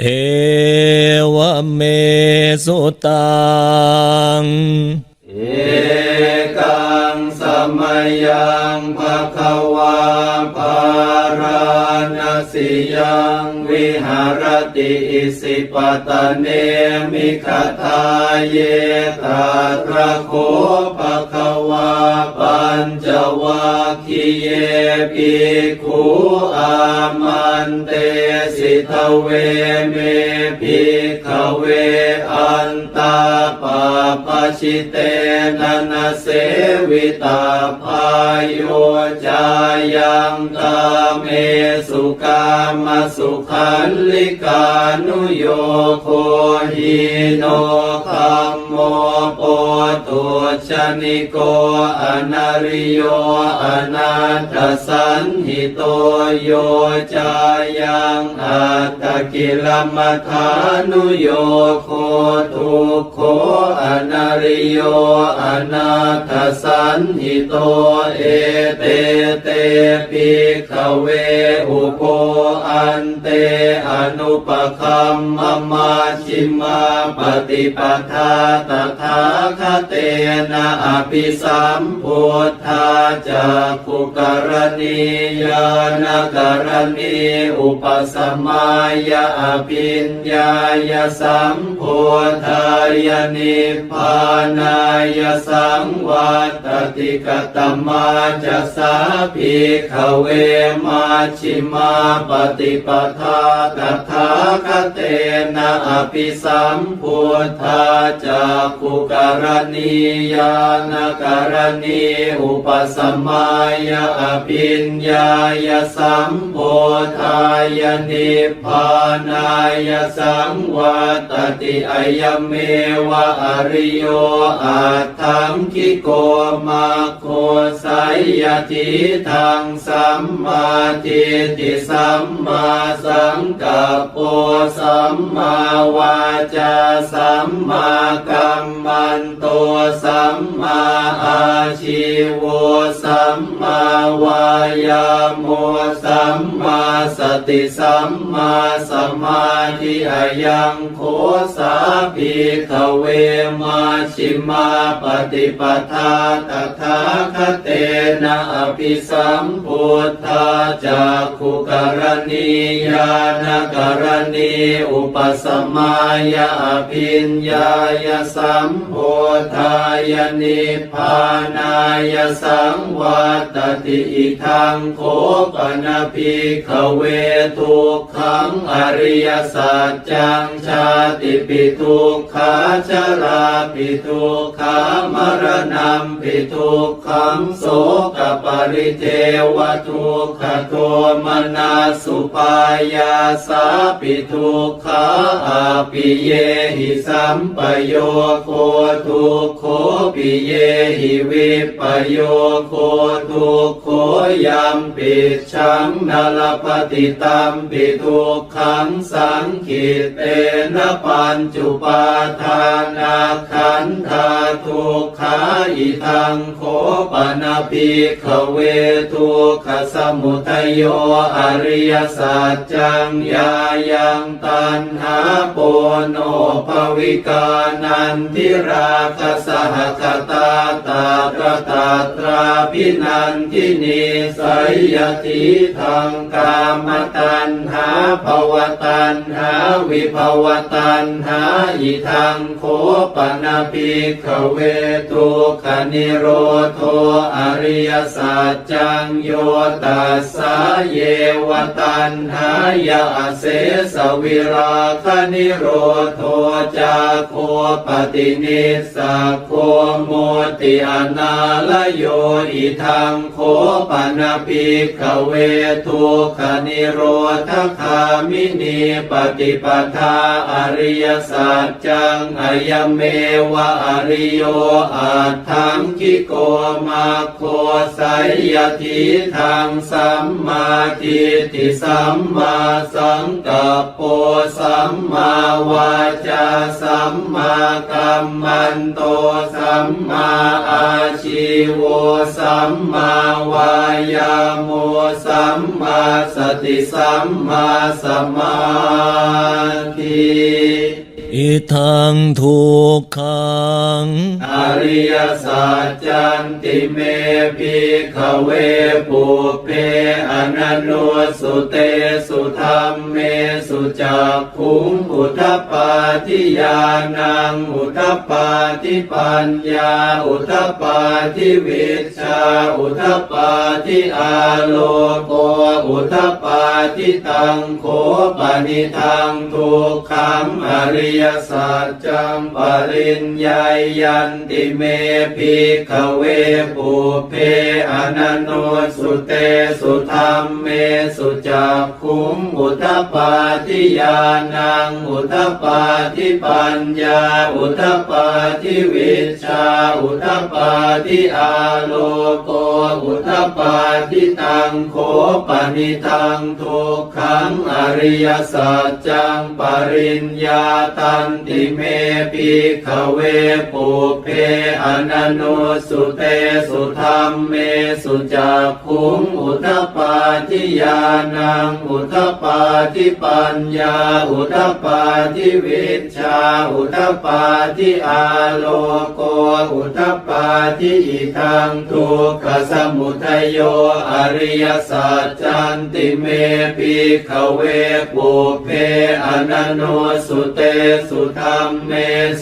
เอวเมสุตัง เอกังสมัยังภะคะว สิยังวิหารติอิสิปตะเนมิคทาเยตาตระโคภะคะวาปัญจวัคคีเยปิคูอามันเตสิทเวเมภิกขเวอันตาปาปชิเตนะนเสวิตาพายโยจายังตาเมสุกามสุขันลิกานุโยโคหิโนคัมโมโปตุชนิโกอนาริโยอนาตสันหิโตโยจายังอัตตกิลมัฐานุโยโคทุกโค ริโยอนาตสันหิโตเอเตเตปิขเวอุโปอันเตอนุปคัมมมาชิมาปฏิปทาตถาคเตนะอภิสัมพุทธาจากขุกรณียานกรณีอุปสมายาอภิญญายสัมพุทธายนิพพานายสังวัตติกตมาจะสาภิกขเวมาชิมาปฏิปทาตถาคเตนะอภิสัมพุทธาจากขุกรณียานกรณีอุปสมายาอภิญญายสัมพุทธายนิพพานายสังวัตติอายเมวะอริโยอาทังคิโกมาโคไสยทิทังสัมมาทิฏฐิสัมมาสังกัปโปสัมมาวาจาสัมมากัมมันโตสัมมาอาชีวสัมมาวายาโมสัมมาสติสัมมาสมาธิอายังโคสาภิกเวมาชิมาปฏิปทาตถาคเต อภิสัมพุทธาจากขุกรณียานกรณีอุปสมายาอภิญญายสัมพุทธายนิพานายสังวัตติอิทังโคปนภิกขเวทุกขังอริยสัจจังชาติปิทุกขาชราปิทุกขามรณะปิทุกขังโสกปริเทวทุกขโทมนาสุปายาสาปิทุกขาอาปิเยหิสัมปโยโคทุกโคปิเยหิวิปโยโคทุกโคยัมปิชังนลปฏิตัมปิทุกขังสังขิตเตนะปัญจุปาทานาขันธาทุกขาอิทังโคปนาภิขเวทุกขสมุทัยโยอริยสัจจังยายังตันหาโปโนภวิกานันทิราคสหคตาตาตระตาตราพินันทินีสยยติทางกามตันหาภวตันหาวิภวตันหาอิทังโคปนาภิขเวทุกขนิโรโทอริยสัจจังโยตัสสะเยวตันหายาเสสวิราคนิโรโทจาโคปฏินิสสะโคโมติอนาลโยอิทังโคปนาภิกเวทุกขนิโรธคามินีปฏิปทาอริยสัจจังอายเมวะอริโยอาทังคิโกมาโคสยทิทางสัมมาทิฏฐิสัมมาสังกัปโปสัมมาวาจาสัมมากัมมันโตสัมมาอาชีโวสัมมาวายาโมสัมมาสติสัมมาสมา ทังทุกขัง อริยสัจจันติเมพิขเวปุเพอนันโนสุเตสุธรรมเมสุจักขุงอุทปาทิยานังอุทปาทิปัญญา อุทปาทิวิชา อุทปาทิอาโลโกอุทปปาทิตังโคปนิทังทุกขังอริยสัจจังปริญญายันติเมพิขเวปุเพอนันโนสุเตสุธรรมเมสุจักขุงอุทปปาทิยานังอุทปปาทิปัญญา อุทปปาทิวิชา อุทปปาทิอาโลโกอุทปปาทิตังโคปนิทังทุกขังอริยสัจจังปริญญาตันติเมพิขเวปุเพอนันโนสุเตสุธรรมเมสุจักขุงอุทปาทิยานังอุทปาทิปัญญาอุทปาทิวิชาอุทปาทิอาโลโกอุทปาทิอิทังทุกขสมุทัยโยอริยสัจจันติเมพิขเวปุเพอนันโนสุเตสุธรรมเม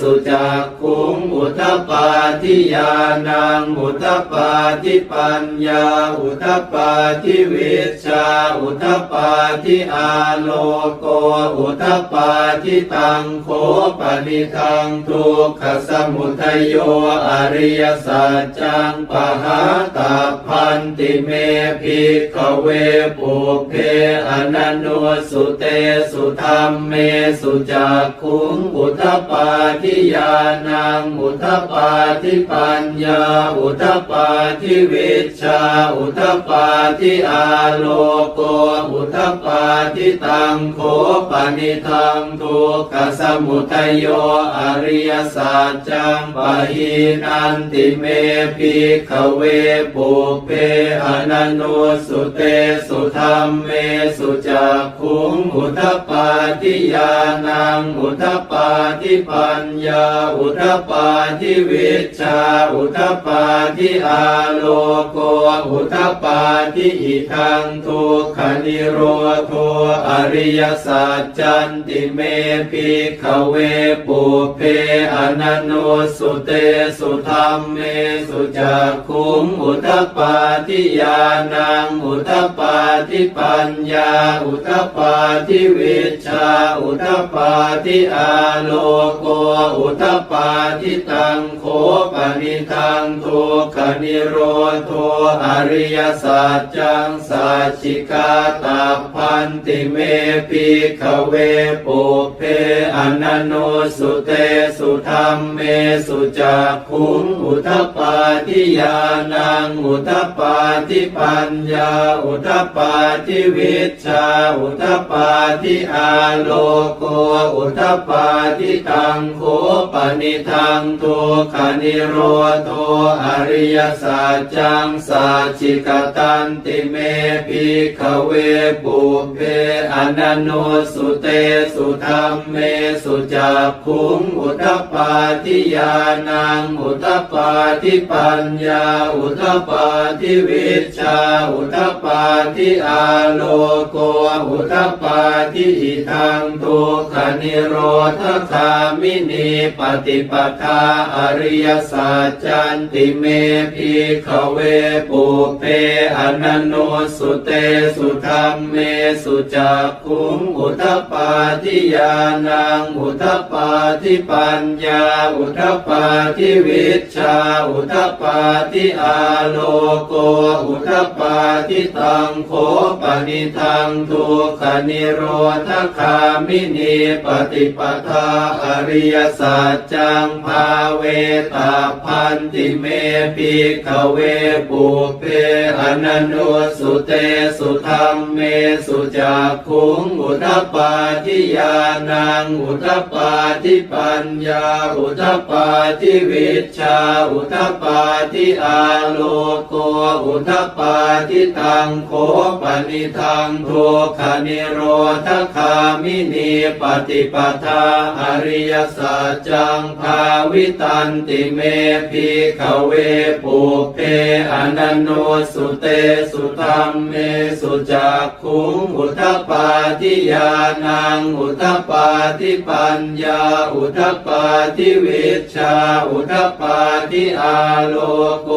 สุจักขุงอุทปปาทิยานังอุทปปาทิปัญญาอุทปปาทิวิชชาอุทปปาทิอาโลโกอุทปปาทิตังโคปนิทังทุกขสมุทโยอริยสัจจังปหาตาพันติเมพิขเวปุเพอนันโนสุเตสุธรรมเมสุจักขุงอุทปปาทิยานังอุทปปาทิปัญญาอุทปปาทิวิชชาอุทปปาทิอาโลโกอุทปปาทิตังโคปนิทังทุกขสมุทัยโยอริยสัจจังปะหินันติเมพิขเวปุเพอนันโนสุเตสุธรรมเมสุจักขุงอุทปปาทิยานังอุทปปาทิปัญญา อุทปปาทิวิชา อุทปปาทิอาโลโก อุทปปาทิอิทังทุกขนิโรโทอริยสัจจันติเมพิขเวปุเพอนันโนสุเตสุธรรมเมสุจักขุงอุทปปาทิยานัง อุทปปาทิปัญญา อุทปปาทิวิชา อุทปปาทิอาโลโกอุทปปาทิตังโคปนิทังทุกขนิโรโทอริยสัจจังสัจิกาตาพันติเมพิขเวปุเพอนันโนสุเตสุธรรมเมสุจักขุงอุทปปาทิยานังอุทปปาทิปัญญาอุทปปาทิวิชาอุทปาทิอาโลโกอุทปปาทิตังโคปนิทังทุกขนิโรโทอริยสัจจังสัจจิกตันติเมพิขเวปุเพอนันโนสุเตสุธรรมเมสุจักขุงอุทปปาทิยานังอุทปปาทิปัญญาอุทปปาทิวิชาอุทปปาทิอาโลโกอุทปปาทิอิทังทุกขนิโรธคามินีปฏิปทาอริยสัจจันติเมพิขเวปุเพอนันโนสุเตสุธรรมเมสุจักขุงอุทปาทิยานังอุทปาทิปัญญา อุทปาทิวิชา อุทปาทิอาโลโก อุทปปาทิตังโคปนิทังทุกขนิโรธคามินีปฏิปทาอริยสัจจังภาเวตาพันติเมพิขเวปุเพอนันโนสุเตสุธรรมเมสุจักขุงอุทปาทิยานังอุทปาทิปัญญาอุทปาทิวิชาอุทปาทิอาโลโกอุทปาทิตังโคปนิทังทุกขนิโรธคามินีปฏิปทาอริยสัจจังภาวิตันติเมพิขเวปุเพอนันโนสุเตสุธรรมเมสุจักขุงอุทปาทิยานังอุทปาทิปัญญาอุทปาทิวิชาอุทปาทิอาโลโก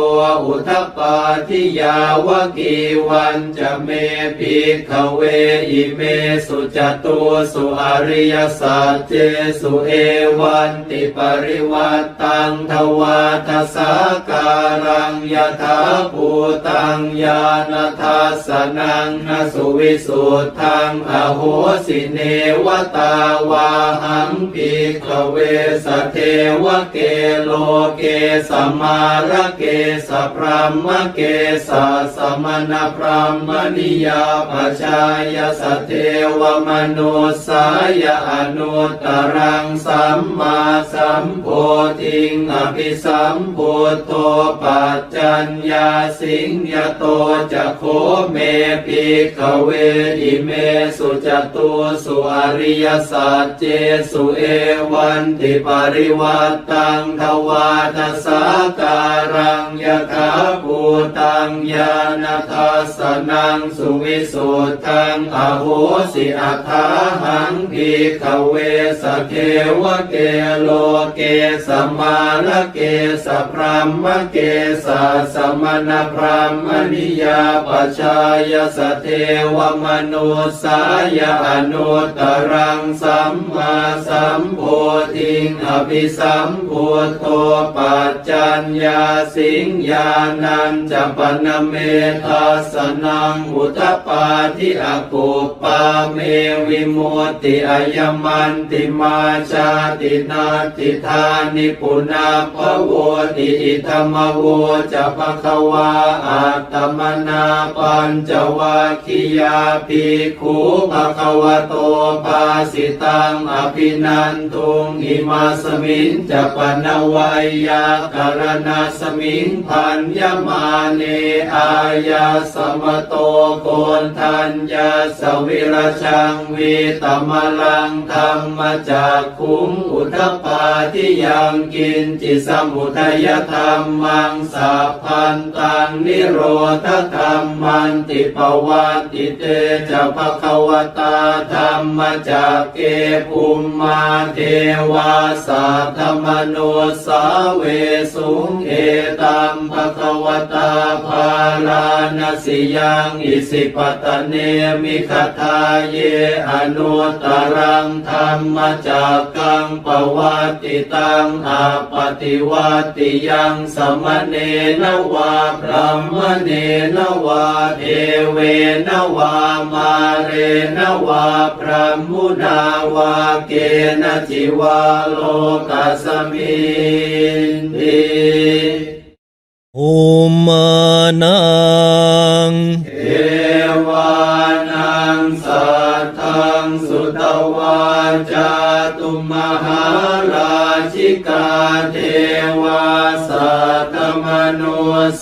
อุทปาทิยาวกีวันจะเมพิขเวอิเมสุจตุสุอริยสัจเจสุเอวันติปริวัตตังทวาทสาการังยถาภูตังญาณทัสนังนสุวิสุทธังอโหสิเนวตาวาหังปิขเวสเทวเกโลเกสมาระเกสพรหมเกสสมณพรหมนิยาปชายสเทวมนุสายอนุตตรังสัมมาสัมโพธิงอภิสัมโพโตปัจจัญญาสิงยโตจะโคเมปิขเวอิเมสุจตุสุอริยสัจเจสุเอวันติปริวัตตังทวาทสาการังยถาภูตังญาณทัสสนังสุวิสุทังอโหสิอัฏฐาหังพิขเวสเทวเกโลเกสมาลเกสพรหมเกสสมณพรหมนิยาปชายสเทวมนุสายอนุตรังสัมมาสัมโพธิงอภิสัมโพโตปัจจัญญาสิงญานันจปนเมทัสนังอุทปปาทิอากุปปาเมวิมุตติอายมันตติมาชาตินาติธานิปุนาภโวติอิธรรมโวจะปะคะวาอัตตมนาปัญจวัคคียาภิกขุภะคะวโตภาสิตังอภินันทุงอิมาสมิงจะปนวัยยาการณาสมิงพันยมาเนอายาสมโตโกนทัญญาสวิรชังวีตมลังธรรมาจากคุงอุทปปาทิยังกินจิสมุทัยธรรมมังสัพพันตังนิโรธธรรมมันติปวัติเตจะภควตาธรรมจากเกภูมมาเทวาสัทธมโนสาเวสุงเอตัมภควตาภาลานสิยังอิสิปตเนมิคทาเยอนุตตรังธรรมจากกังปวัติตังอาปฏิวัติยังสมณเนนวาพระมเนนวาเทเวนวามาเรนวาพระมุนาวาเกณจิวาโลกัสมินติภูมานังเอวานั งสัทธังสุตวาจาตุมหาราชิกาเทวาสัตตมโน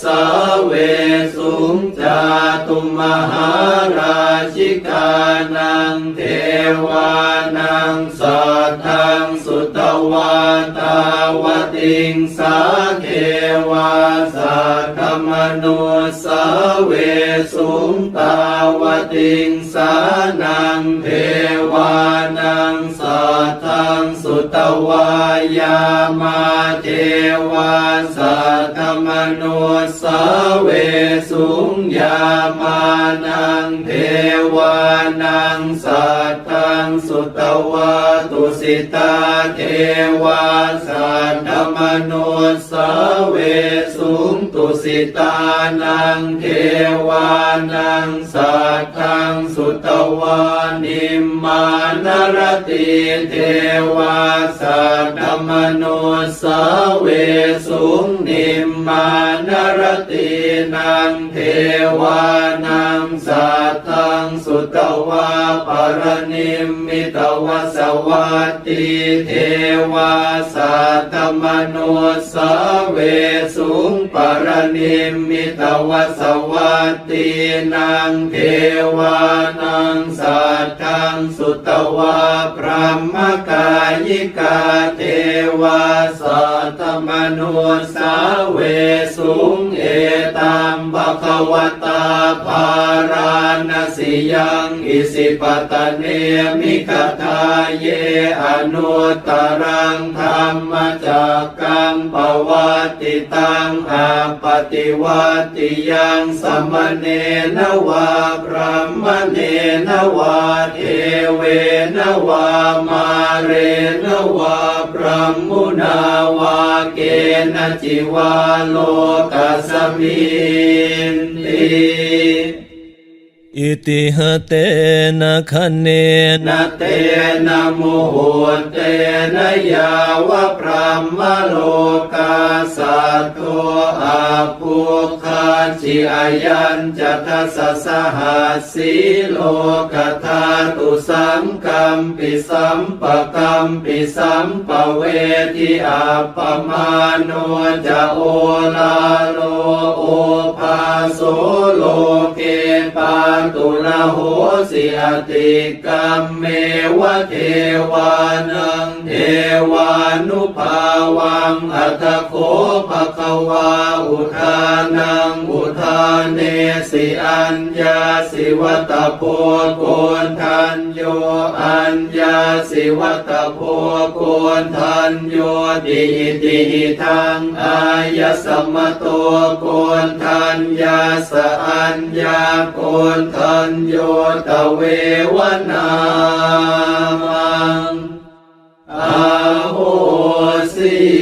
สาเวสุงจาตุมหาราชิกานังเทวานังสัทธังสุตวาตาวติงสาเทวาสัตตมโนสาเวสุงตาวติงสานังเทวานังสัทธังสุตวายามาเทวาสัตมโนสาเวสุงยามานังเทวานังสัต งสุตวาตุสิตาเทวาสัตตมโนสเวสุงตุสิตานังเทวานังสัตทังสุตวานิมมานรติเทวาสัตตมโนสเวสุงนิมมานรติ นังเทวานังสัตทังสุตวาปรนิมมิตวสวัตติเทวาสัตตมนุสเวสุงปรนิมมิตวสวัตตินางเทวานังสัตทังสุตวาพระมกายิกาเทวาสัตตมนุสเวสุงเอตัมภะคะวตาภาราณสิยังอิสิปตะเนมิกทาเยอนุตรังธรรมจักกังปวัติตังอาปฏิวัติยังสมเนนวาพระมเนนวาเทเวนวามาเรนวาพระมุนาวาเกณจิวาโลกัสมินติอิติหเตนะคะเนนนะเตนะโมโหเตนะยาวะพระมโลกาสัต โตอาภูคาจิอายันจัตสสหัสสีโลกธาตุสังกัมปิสัมปะกัมปิสัมปะเวทิอาปมาโนจะโอลาโลโอภาโสโลเกปาตุละโหสิอติกรรมเมวะเทวานังเทวานุภาวังอัตโคภภวาอุทานังอุทานเนสิอัญญาสิวัตโพโกนทันโยอัญญาสิวัตโพโกนทันโยดิติทางอายะสมโตโกนทันยาสอัญญาโกนทันโยตเววนามังอาโหสี